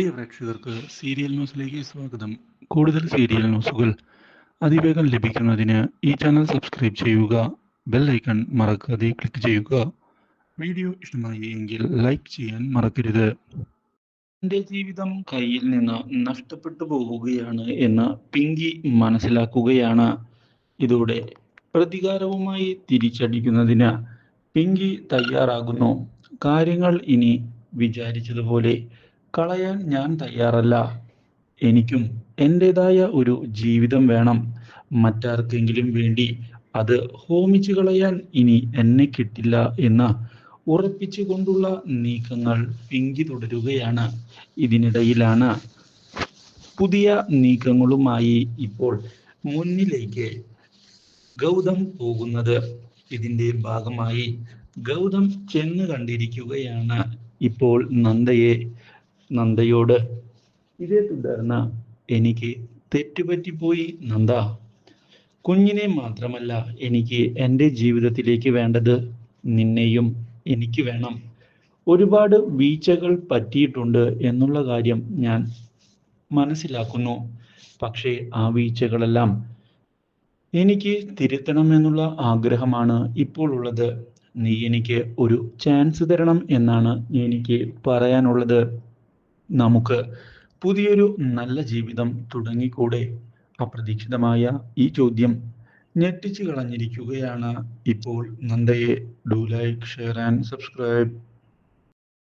പ്രിയ പ്രേക്ഷകർക്ക് സീരിയൽ ന്യൂസിലേക്ക് സ്വാഗതം. കൂടുതൽ സീരിയൽ ന്യൂസുകൾ അതിവേഗം ലഭിക്കുന്നതിന് ഈ ചാനൽ സബ്സ്ക്രൈബ് ചെയ്യുക ബെൽ ഐക്കൺ മറക്കാതെ ക്ലിക്ക് ചെയ്യുക. വീഡിയോ ഇഷ്ടമായി എങ്കിൽ ലൈക്ക് ചെയ്യാൻ മറക്കരുത്. എന്റെ ജീവിതം കയ്യിൽ നിന്ന് നഷ്ടപ്പെട്ടു പോവുകയാണ് എന്ന് പിങ്കി മനസ്സിലാക്കുകയാണ്. ഇതോടെ പ്രതികാരവുമായി തിരിച്ചടിക്കുന്നതിന് പിങ്കി തയ്യാറാകുന്നു. കാര്യങ്ങൾ ഇനി വിചാരിച്ചതുപോലെ കളയാൻ ഞാൻ തയ്യാറല്ല. എനിക്കും എന്റെതായ ഒരു ജീവിതം വേണം. മറ്റാർക്കെങ്കിലും വേണ്ടി അത് ഹോമിച്ചു കളയാൻ ഇനി എന്നെ കിട്ടില്ല എന്ന് ഉറപ്പിച്ചുകൊണ്ടുള്ള നീക്കങ്ങൾ പിങ്കി തുടരുകയാണ്. ഇതിനിടയിലാണ് പുതിയ നീക്കങ്ങളുമായി ഇപ്പോൾ മുന്നിലേക്ക് ഗൗതം പോകുന്നത്. ഇതിന്റെ ഭാഗമായി ഗൗതം ചെന്ന് കണ്ടിരിക്കുകയാണ് ഇപ്പോൾ നന്ദയെ. നന്ദയോട് ഇതേ തുടർന്ന് എനിക്ക് തെറ്റുപറ്റിപ്പോയി നന്ദ. കുഞ്ഞിനെ മാത്രമല്ല എനിക്ക് എന്റെ ജീവിതത്തിലേക്ക് വേണ്ടത് നിന്നെയും എനിക്ക് വേണം. ഒരുപാട് വീഴ്ചകൾ പറ്റിയിട്ടുണ്ട് എന്നുള്ള കാര്യം ഞാൻ മനസ്സിലാക്കുന്നു. പക്ഷേ ആ വീഴ്ചകളെല്ലാം എനിക്ക് തിരുത്തണമെന്നുള്ള ആഗ്രഹമാണ് ഇപ്പോൾ ഉള്ളത്. നീ എനിക്ക് ഒരു ചാൻസ് തരണം എന്നാണ് എനിക്ക് പറയാനുള്ളത്. നമുക്ക് പുതിയൊരു നല്ല ജീവിതം തുടങ്ങിക്കൂടെ? അപ്രതീക്ഷിതമായ ഈ ചോദ്യം ഞെട്ടിച്ചു കളഞ്ഞിരിക്കുകയാണ് ഇപ്പോൾ നന്ദയെ. Do like share and subscribe